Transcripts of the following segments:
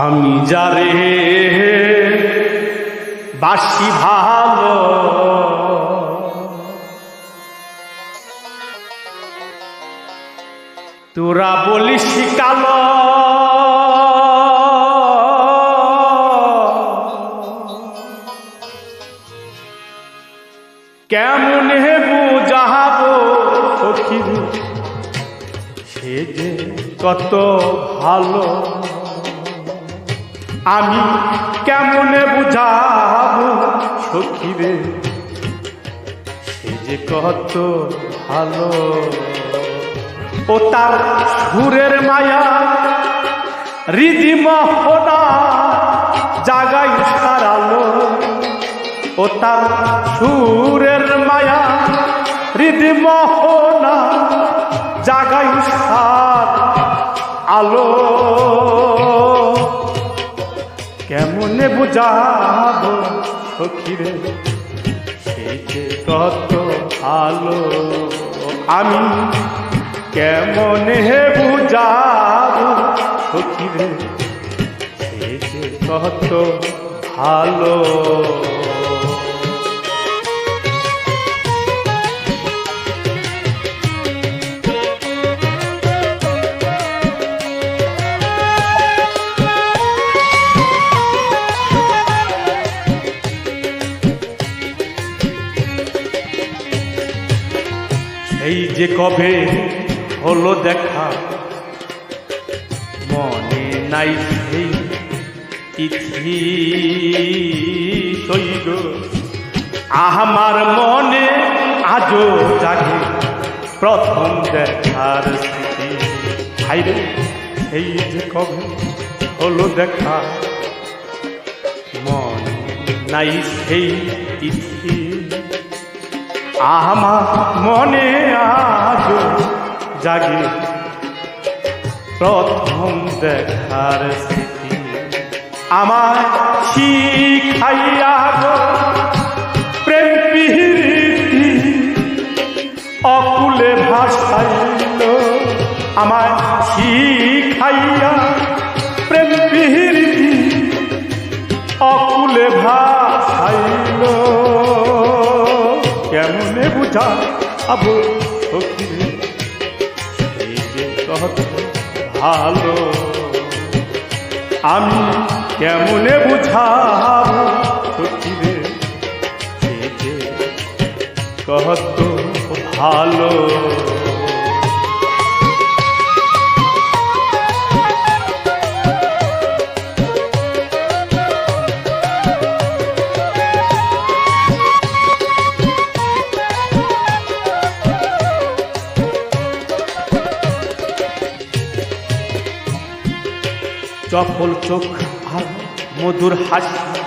আমি যারে বাসি ভালো। তোরা বলিস কালো। কেমন হে বুঝাবো সখীর, সে যে কত ভালো। আমি কেমনে বুঝাবো সখীরে যে কত ভালো। ও তার সুরের মায়া হৃদি মহনা জাগাই সারালো। ও তার সুরের মায়া হৃদি মহনা জাগাই সার আলো। কেমনে বুঝাব সখীরে? সেই যে কত ভালো আমি কেমনে বুঝাব সখীরে? সেই যে কত ভালো এই যে কবে হলো দেখা? মনে নাই সেই তিথি শৈল আমার মনে আজও জাগে প্রথম দেখার স্মৃতি। ভাইরে এই যে কবে হলো দেখা? মনে নাই সেই তিথি আমার মনে আজ জাগে। প্রথম দেখার স্মৃতি। আমার শিখাইয়া গো প্রেম অকুলে ভাসাইল। আমার কেমনে বুঝা আবু সখী এই যে কত ভালো। আমি কেমনে বুঝাব সখী রে এই যে কত ভালো। চপল চোখ আর মধুর হাসি।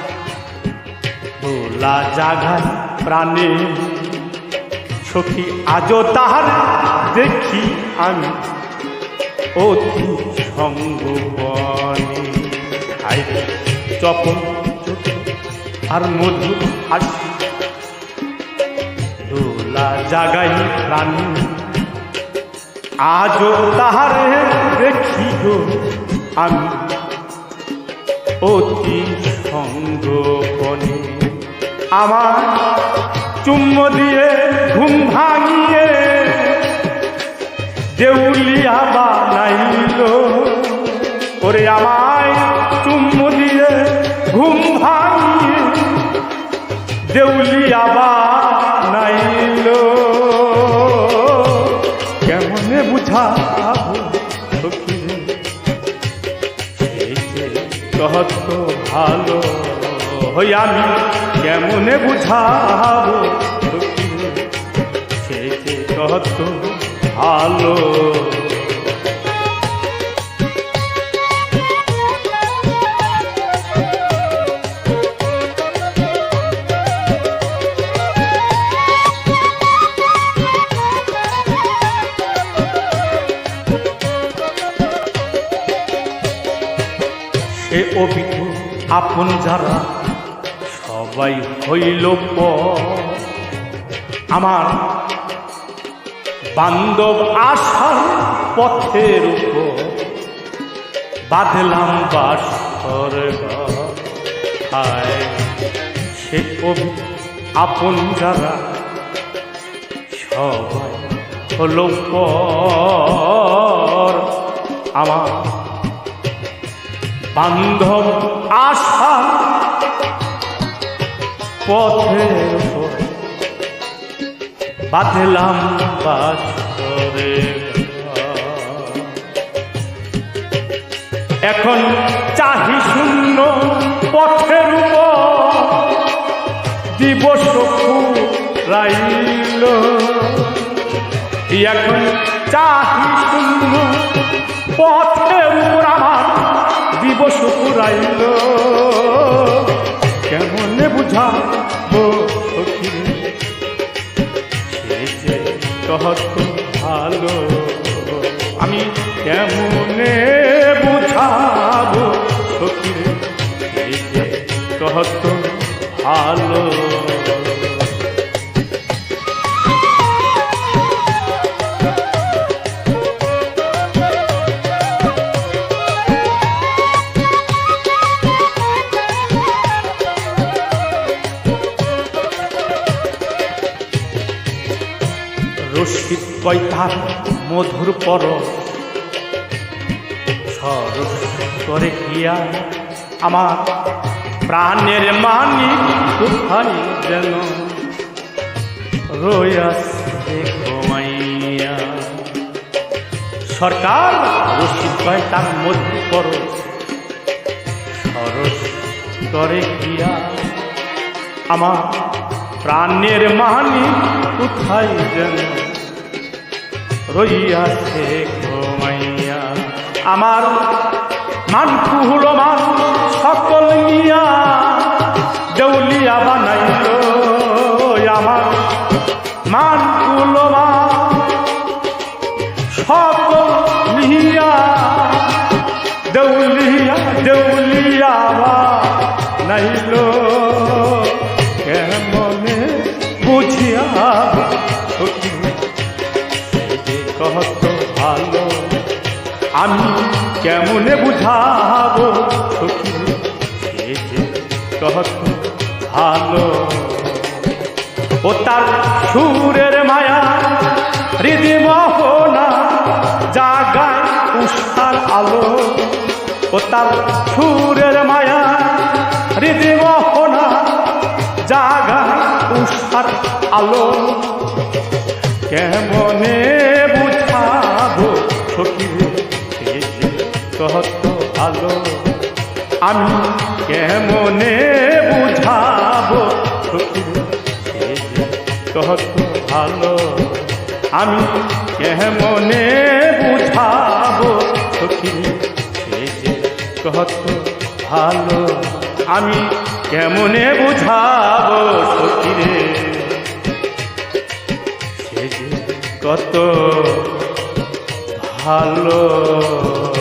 দোলা জাগায় প্রাণে। সখী আজও তাহার দেখি আমি। অতি সঙ্গপনে। আইরে চপল আর মধুর হাসি। জাগাই প্রাণী। আজও তাহার দেখি আমি। অতি সঙ্গপনে আমার চুম্ব দিয়ে ঘুম ভাঙিয়ে দেউলিয়া বানাইল। ওরে আমায় চুম্ব দিয়ে ঘুম ভাঙিয়ে দেউলিয়া বানাইল কত ভালো হই আমি কেমনে বুঝাবো? সে যে যত ভালো অভিজ্ঞ আপন যারা, সবাই হইল আমার বান্ধব আসার পথের উপর বাঁধলাম বাস সে কবি আপন যারা, সবাই হলো পর। আমার বান্ধব আশা পথে বাঁধলাম বাসরে এখন চাহি শূন্য পথের দিবস রাইল এখন চাহি শূন্য পথের আমার পুরাইল কেমনে বুঝাবো ভালো। আমি কেমনে বুঝাবো যে ভালো। রসিদ কয়তার মধুর পর করে গিয়া আমার প্রাণের মানি কোথায় যেন রয়াসে ঘুমাইয়া। সরকার রসিদ কয়তার মধুর পর করে গিয়া আমার প্রাণের মানি কোথায় যেন রইয়াছে ঘুমাইয়া। আমার মান কুহুলো মান সকল নিয়া দেউলিয়া বানাইল। আমার মান কুলো মান সকল নিয়া দেউলিয়া দেউলিয়া বানাইল। কেমনে বুঝিয়া কত ভালো। আমি কেমনে বুঝাবো সে কত ভালো। ও তার সুরের মায়া হৃদি মোহনা জাগায় উষার আলো। ও তার সুরের মায়া হৃদি মোহনা জাগায় উষার আলো। কেমনে ভালো। আমি কেমনে বুঝাবো? কত ভালো। আমি কেমনে বুঝাবো? কত ভালো। আমি কেমনে বুঝাবো? সখী রে সে যে কত ভালো।